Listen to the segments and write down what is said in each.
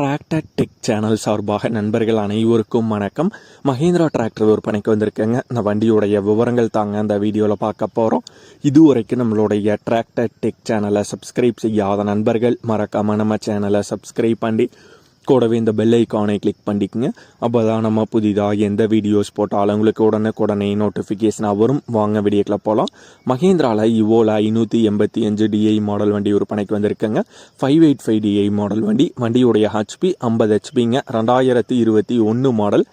Tractor tech channel சார்பாக நண்பர்கள் அனைவருக்கும் வணக்கம். மஹேந்திரா டிராக்டர் விற்பனைக்கு வந்திருக்கேங்க. இந்த வண்டியுடைய விவரங்கள் தாங்க அந்த வீடியோவில் பார்க்க போகிறோம் இதுவரைக்கும் நம்மளுடைய டிராக்டர் டெக் சேனலை சப்ஸ்கிரைப் செய்யாத நண்பர்கள் மறக்காமல் நம்ம சேனலை சப்ஸ்கிரைப் பண்ணி கூடவே இந்த பெல் ஐக்கானை கிளிக் பண்ணிக்கோங்க. அப்போ தான் நம்ம புதிதாக எந்த வீடியோஸ் போட்டாலும் உங்களுக்கு உடனே உடனே நோட்டிஃபிகேஷனாக வரும். வாங்க வீடியோக்கில் போகலாம் மஹேந்திராவில் இவோல ஐநூற்றி எண்பத்தி அஞ்சு டிஐ மாடல் வண்டி விற்பனைக்கு வந்திருக்குங்க. Five eight five DI model வண்டி. வண்டியுடைய ஹெச்பி ஐம்பது ஹெச்பிங்க ரெண்டாயிரத்தி இருபத்தி ஒன்று மாடல்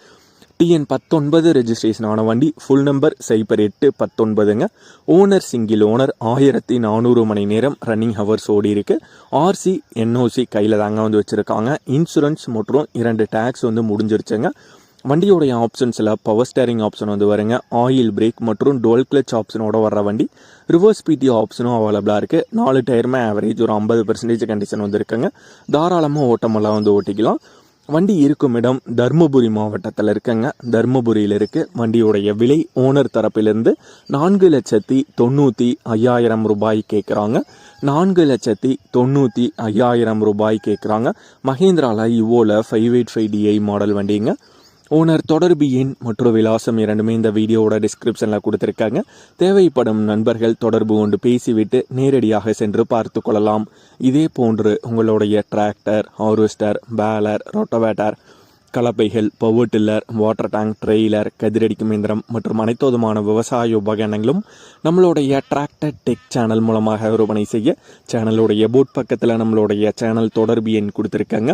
டிஎன் பத்தொன்பது ரெஜிஸ்ட்ரேஷன் ஆன வண்டி ஃபுல் நம்பர் சைபர் எட்டு பத்தொன்பதுங்க. ஓனர் சிங்கிள் ஓனர் ஆயிரத்தி நானூறு மணி நேரம் ரன்னிங் ஹவர்ஸ் ஓடி இருக்கு. ஆர்சி என்ஓசி கையில் தாங்க வந்து வச்சுருக்காங்க. இன்சூரன்ஸ் மற்றும் இரண்டு டேக்ஸ் வந்து முடிஞ்சிருச்சுங்க. வண்டியோடைய ஆப்ஷன்ஸில் பவர் ஸ்டேரிங் ஆப்ஷன் வந்து வருங்க. ஆயில் பிரேக் மற்றும் டோல் கிளச் ஆப்ஷனோட வர்ற வண்டி. ரிவர்ஸ் பிடி ஆப்ஷனும் அவைலபிளாக இருக்குது நாலு டயருமே ஆவரேஜ் ஒரு ஐம்பது பர்சன்டேஜ் கண்டிஷன் வந்து இருக்குங்க. தாராளமாக ஓட்டமெல்லாம் வந்து ஓட்டிக்கலாம். வண்டி இருக்கும் இடம் தருமபுரி மாவட்டத்தில் இருக்குங்க. தருமபுரியில் இருக்குது வண்டியுடைய விலை ஓனர் தரப்பிலிருந்து நான்கு லட்சத்தி தொண்ணூற்றி ஐயாயிரம் ரூபாய் கேட்குறாங்க நான்கு லட்சத்தி தொண்ணூற்றி ஐயாயிரம் ரூபாய் கேட்குறாங்க மஹேந்திராவில் இவோவில் five eight five DI model வண்டிங்க. ஓனர் தொடர்பு எண் மற்றும் விலாசம் இரண்டுமே இந்த வீடியோவோட டிஸ்கிரிப்ஷனில் கொடுத்துருக்காங்க. தேவைப்படும் நண்பர்கள் தொடர்பு கொண்டு பேசிவிட்டு நேரடியாக சென்று பார்த்து கொள்ளலாம். இதே போன்று உங்களுடைய tractor harvester baler rotavator கலப்பைகள் power tiller water tank trailer கதிரடிக்கும் இயந்திரம் மற்றும் அனைத்து விதமான விவசாய உபகரணங்களும் நம்மளுடைய டிராக்டர் டெக் சேனல் மூலமாக விற்பனை செய்ய சேனலுடைய போட் பக்கத்தில் நம்மளுடைய சேனல் தொடர்பு எண் கொடுத்துருக்காங்க.